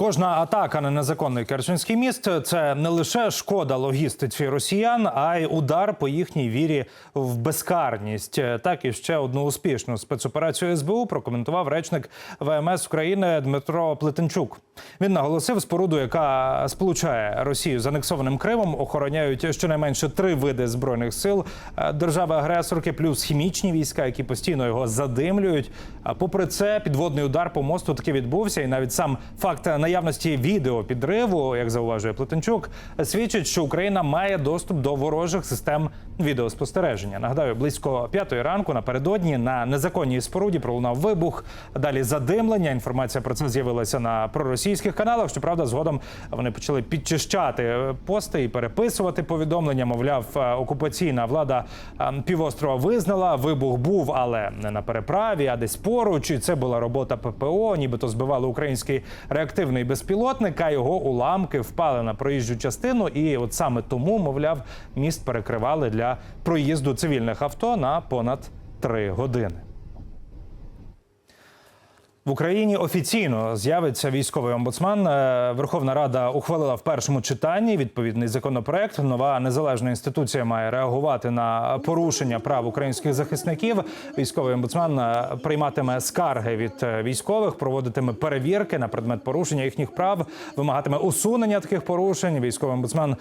Кожна атака на незаконний Керченський міст це не лише шкода логістиці росіян, а й удар по їхній вірі в безкарність. Так і ще одну успішну спецоперацію СБУ прокоментував речник ВМС України Дмитро Плетенчук. Він наголосив споруду, яка сполучає Росію з анексованим Кримом, охороняють щонайменше три види збройних сил держави-агресорки, плюс хімічні війська, які постійно його задимлюють. А попри це, підводний удар по мосту таки відбувся, і навіть сам факт наявності відео підриву, як зауважує Плетенчук, свідчить, що Україна має доступ до ворожих систем відеоспостереження. Нагадаю, близько п'ятої ранку напередодні на незаконній споруді пролунав вибух. Далі задимлення. Інформація про це з'явилася на проросійських каналах. Щоправда, згодом вони почали підчищати пости і переписувати повідомлення. Мовляв, е, окупаційна влада е, півострова визнала. Вибух був, але не на переправі, а десь поруч. І це була робота ППО. Нібито збивали український реактивний безпілотник, а його уламки впали на проїжджу частину. І от саме тому, мовляв, міст перекривали для проїзду цивільних авто на понад три години. В Україні офіційно з'явиться військовий омбудсман. Е, Верховна Рада ухвалила в першому читанні відповідний законопроект. Нова незалежна інституція має реагувати на порушення прав українських захисників. Військовий омбудсман е, прийматиме скарги від е, військових, проводитиме перевірки на предмет порушення їхніх прав, вимагатиме усунення таких порушень. Військовий омбудсман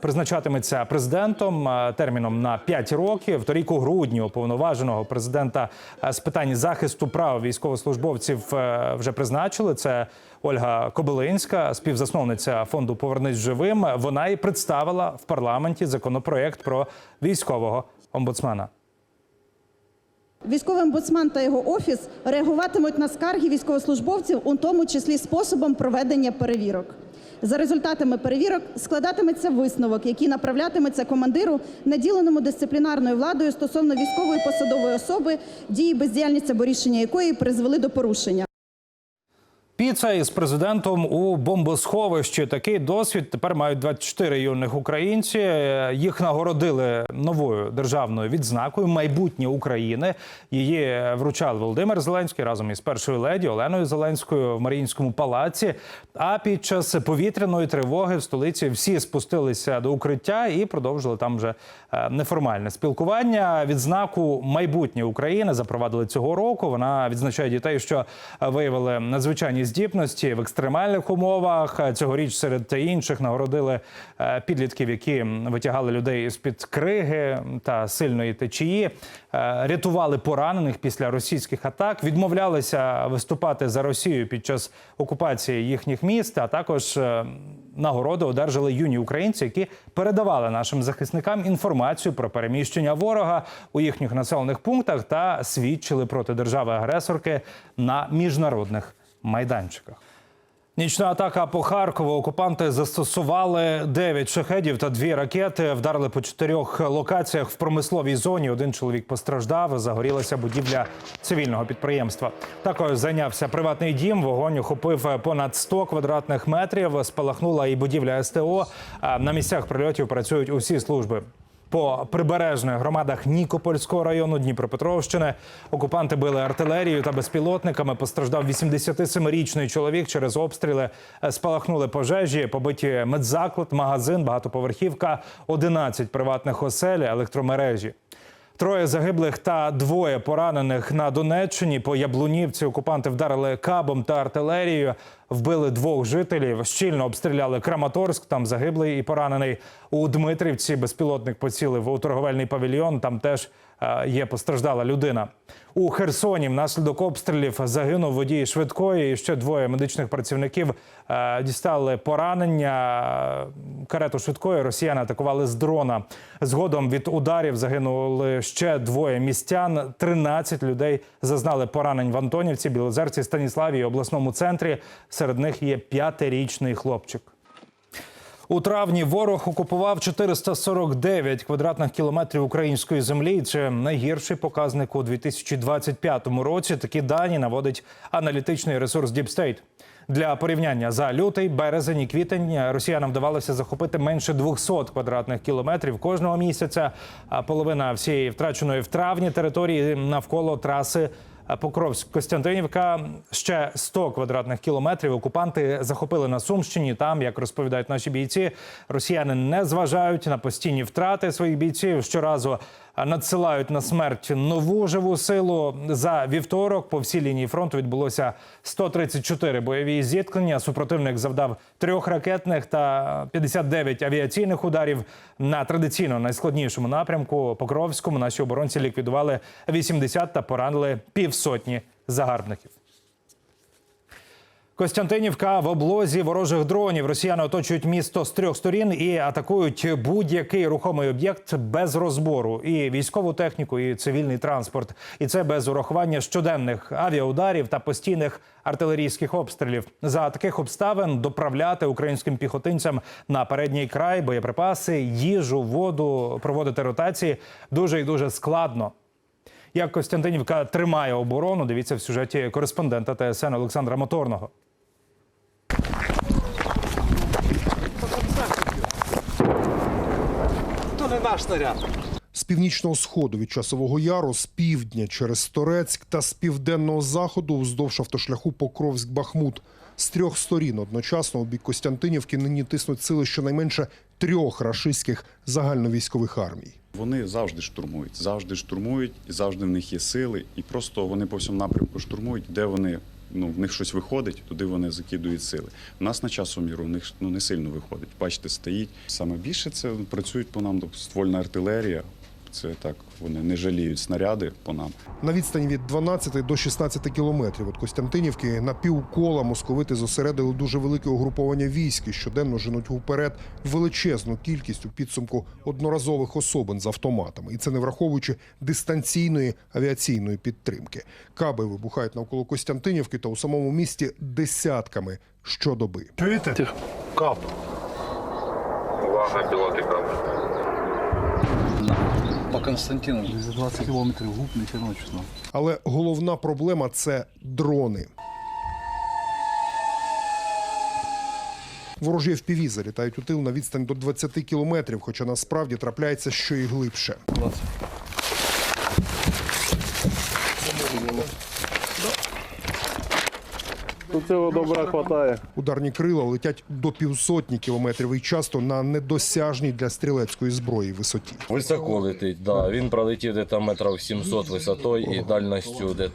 призначатиметься президентом терміном на 5 років. Торік у грудні уповноваженого президента з питань захисту прав військовослужбовців е, вже призначили. Це Ольга Кобилинська, співзасновниця фонду Повернись живим. Вона і представила в парламенті законопроект про військового омбудсмена. Військовий омбудсман та його офіс реагуватимуть на скарги військовослужбовців, у тому числі способом проведення перевірок. За результатами перевірок складатиметься висновок, який направлятиметься командиру, наділеному дисциплінарною владою стосовно військової посадової особи, дії бездіяльність або рішення якої призвели до порушення. Піца із президентом у бомбосховищі. Такий досвід тепер мають 24 юних українці. Е, Їх нагородили новою державною відзнакою майбутнє України. Її вручав Володимир Зеленський разом із першою леді Оленою Зеленською в Маріїнському палаці. А під час повітряної тривоги в столиці всі спустилися до укриття і продовжили там вже е, неформальне спілкування. Відзнаку майбутнє України запровадили цього року. Вона відзначає дітей, що е, виявили надзвичайні здібності в екстремальних умовах. Цьогоріч серед інших нагородили е, підлітків, які витягали людей з під криги та сильної течії, е, рятували поранених після російських атак, відмовлялися виступати за Росію під час окупації їхніх міст. А також е, нагороди одержали юні українці, які передавали нашим захисникам інформацію про переміщення ворога у їхніх населених пунктах та свідчили проти держави-агресорки на міжнародних майданчиках. Нічна атака по Харкову. Окупанти застосували 9 шахедів та дві ракети. Вдарили по чотирьох локаціях в промисловій зоні. Один чоловік постраждав. Загорілася будівля цивільного підприємства. Також зайнявся приватний дім. Вогонь охопив понад 100 квадратних метрів. Спалахнула і будівля СТО. На місцях прильотів працюють усі служби. По прибережних громадах Нікопольського району Дніпропетровщини окупанти били артилерією та безпілотниками. Постраждав 87-річний чоловік через обстріли. Е, Спалахнули пожежі, побиті медзаклад, магазин, багатоповерхівка, 11 приватних осель, електромережі. Троє загиблих та двоє поранених на Донеччині. По Яблунівці окупанти вдарили кабом та артилерією, вбили двох жителів, щільно обстріляли Краматорськ. Там загиблий і поранений. У Дмитрівці безпілотник поцілив у торговельний павільйон. Там теж е, є постраждала людина. У Херсоні внаслідок обстрілів загинув водій швидкої. І ще двоє медичних працівників е, дістали поранення. Карету швидкої росіяни атакували з дрона. Згодом від ударів загинули ще двоє містян. 13 людей зазнали поранень в Антонівці, Білозерці, Станіславі обласному центрі. Серед них є п'ятирічний хлопчик. У травні ворог окупував 449 квадратних кілометрів української землі. Це найгірший показник у 2025 році. Такі дані наводить аналітичний ресурс Deep State. Для порівняння за лютий, березень і квітень росіянам вдавалося захопити менше 200 квадратних кілометрів кожного місяця. А половина всієї втраченої в травні території навколо траси Покровськ Костянтинівка ще 100 квадратних кілометрів. Окупанти захопили на Сумщині. Там, як розповідають наші бійці, росіяни не зважають на постійні втрати своїх бійців. Щоразу надсилають на смерть нову живу силу. За вівторок по всій лінії фронту відбулося 134 бойові зіткнення. Супротивник завдав трьох ракетних та 59 авіаційних ударів на традиційно найскладнішому напрямку Покровському. Наші оборонці ліквідували 80 та поранили півсотні загарбників. Костянтинівка в облозі ворожих дронів. Росіяни оточують місто з трьох сторін і атакують будь-який рухомий об'єкт без розбору. І військову техніку, і цивільний транспорт. І це без урахування щоденних авіаударів та постійних артилерійських обстрілів. За таких обставин доправляти українським піхотинцям на передній край боєприпаси, їжу, воду, проводити ротації дуже і дуже складно. Як Костянтинівка тримає оборону, дивіться в сюжеті кореспондента ТСН Олександра Моторного. Наш снаряд. З північного сходу від часового яру, з півдня через Торецьк та з південного заходу вздовж автошляху Покровськ-Бахмут. З трьох сторін одночасно у бік Костянтинівки нині тиснуть сили щонайменше трьох рашистських загальновійськових армій. Вони завжди штурмують, завжди штурмують, і завжди в них є сили, і просто вони по всьому напрямку штурмують, де вони. Ну, в них щось виходить, туди вони закидують сили. У нас на часу міру в них ну, не сильно виходить. Бачите, стоїть. Саме більше це працюють по нам ствольна артилерія. Це так, вони не жаліють снаряди по нам. На відстані від 12 до 16 кілометрів від Костянтинівки на півкола московити зосередили дуже велике угруповання військ і щоденно женуть уперед величезну кількість у підсумку одноразових особин з автоматами, і це не враховуючи дистанційної авіаційної підтримки. Каби вибухають навколо Костянтинівки та у самому місті десятками щодоби. Чуєте? Кап. Увага, пілоти кап. По Константину. За 20 кілометрів губ не ночно. Але головна проблема це дрони. Ворожі FPV залітають у тил на відстань до 20 кілометрів, хоча насправді трапляється що і глибше. Тут цього добра хватає. Ударні крила летять до півсотні кілометрів і часто на недосяжній для стрілецької зброї висоті. Високо летить, да. Він пролетів десь там метрів 700 висотою і дальністю десь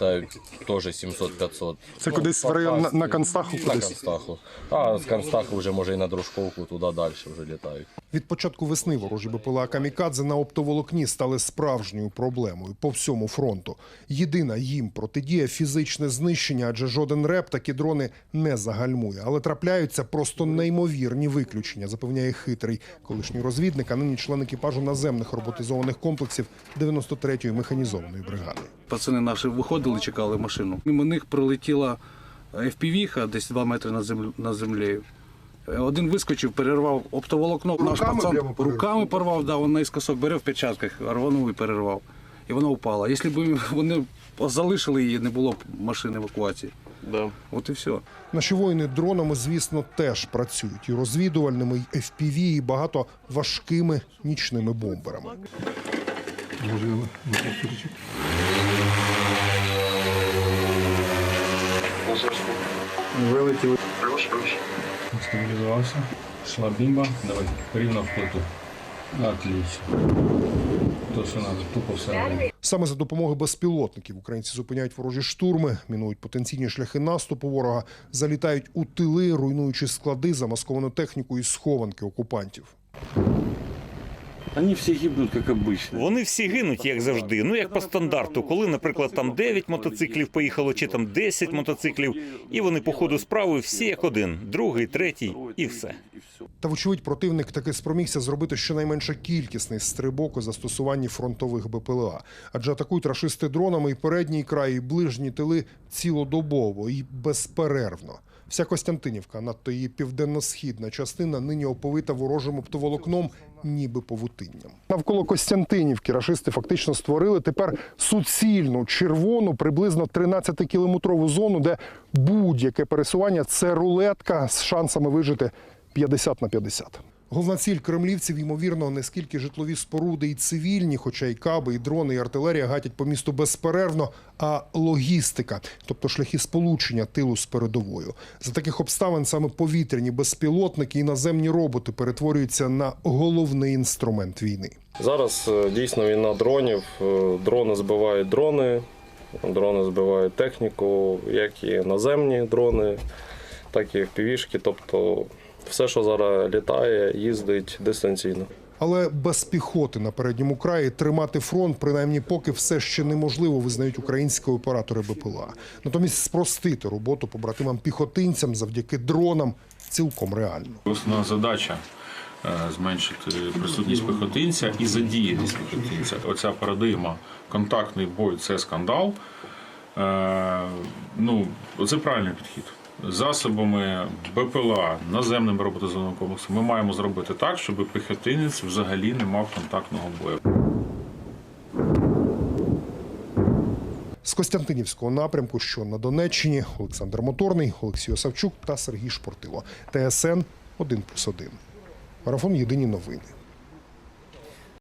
теж 700-500. Це кудись в район на, на Констаху На Констаху. А з Констаху вже може і на Дружковку, туди далі вже літають. Від початку весни ворожі БПЛА «Камікадзе» на оптоволокні стали справжньою проблемою по всьому фронту. Єдина їм протидія фізичне знищення, адже жоден реп такі дрони не загальмує. Але трапляються просто неймовірні виключення, запевняє хитрий колишній розвідник, а нині член екіпажу наземних роботизованих комплексів 93-ї механізованої бригади. Пацани наші виходили, чекали машину. Мимо них пролетіла FPV-ха десь 2 метри. Над землею. Один вискочив, перервав оптоволокно. Наш Руками пацан перервав? руками порвав, да, він наискосок бере в перчатках, рванув і перервав. І вона впала. Якщо б вони залишили її, не було б машини евакуації. Да. От і все. Наші воїни дронами, звісно, теж працюють і розвідувальними, і FPV, і багато важкими нічними бомберами. Плюс. Стабілізувався. Шла бімба, давай рівно в плиту. Отлично. То, що треба, тупо все. Саме за допомогою безпілотників українці зупиняють ворожі штурми, мінують потенційні шляхи наступу ворога, залітають у тили, руйнуючи склади, замасковану техніку і схованки окупантів. Вони всі гибнуть, як обично. Вони всі гинуть, як завжди. Ну як по стандарту, коли, наприклад, там 9 мотоциклів поїхало, чи там 10 мотоциклів, і вони по ходу справи всі як один, другий, третій, і все. Та, вочевидь, противник таки спромігся зробити щонайменше кількісний стрибок у застосуванні фронтових БПЛА. Адже атакують рашисти дронами і передній край, і ближні тили цілодобово і безперервно. Вся Костянтинівка, надто її південно-східна частина, нині оповита ворожим оптоволокном, ніби повутинням. Навколо Костянтинівки рашисти фактично створили тепер суцільну червону, приблизно 13-кілометрову зону, де будь-яке пересування це рулетка з шансами вижити 50 на 50. Головна ціль кремлівців, ймовірно, не скільки житлові споруди і цивільні, хоча і каби, і дрони, і артилерія гатять по місту безперервно, а логістика, тобто шляхи сполучення тилу з передовою. За таких обставин саме повітряні безпілотники і наземні роботи перетворюються на головний інструмент війни. Зараз е, дійсно війна дронів. Е, Дрони збивають дрони, дрони збивають техніку, як і наземні дрони, так і впівішки. Тобто все, що зараз літає, їздить дистанційно. Але без піхоти на передньому краї тримати фронт, принаймні поки все ще неможливо, визнають українські оператори БПЛА. Натомість спростити роботу побратимам піхотинцям завдяки дронам цілком реально. Основна задача е, зменшити присутність піхотинця і задіяність піхотинця. Оця парадигма контактний бой це скандал. Е, Ну, це правильний підхід. Засобами БПЛА, наземними роботизованими комплексами ми маємо зробити так, щоб піхотинець взагалі не мав контактного бою. З Костянтинівського напрямку, що на Донеччині, Олександр Моторний, Олексій Осавчук та Сергій Шпортило. ТСН 1+,1. Марафон Єдині новини.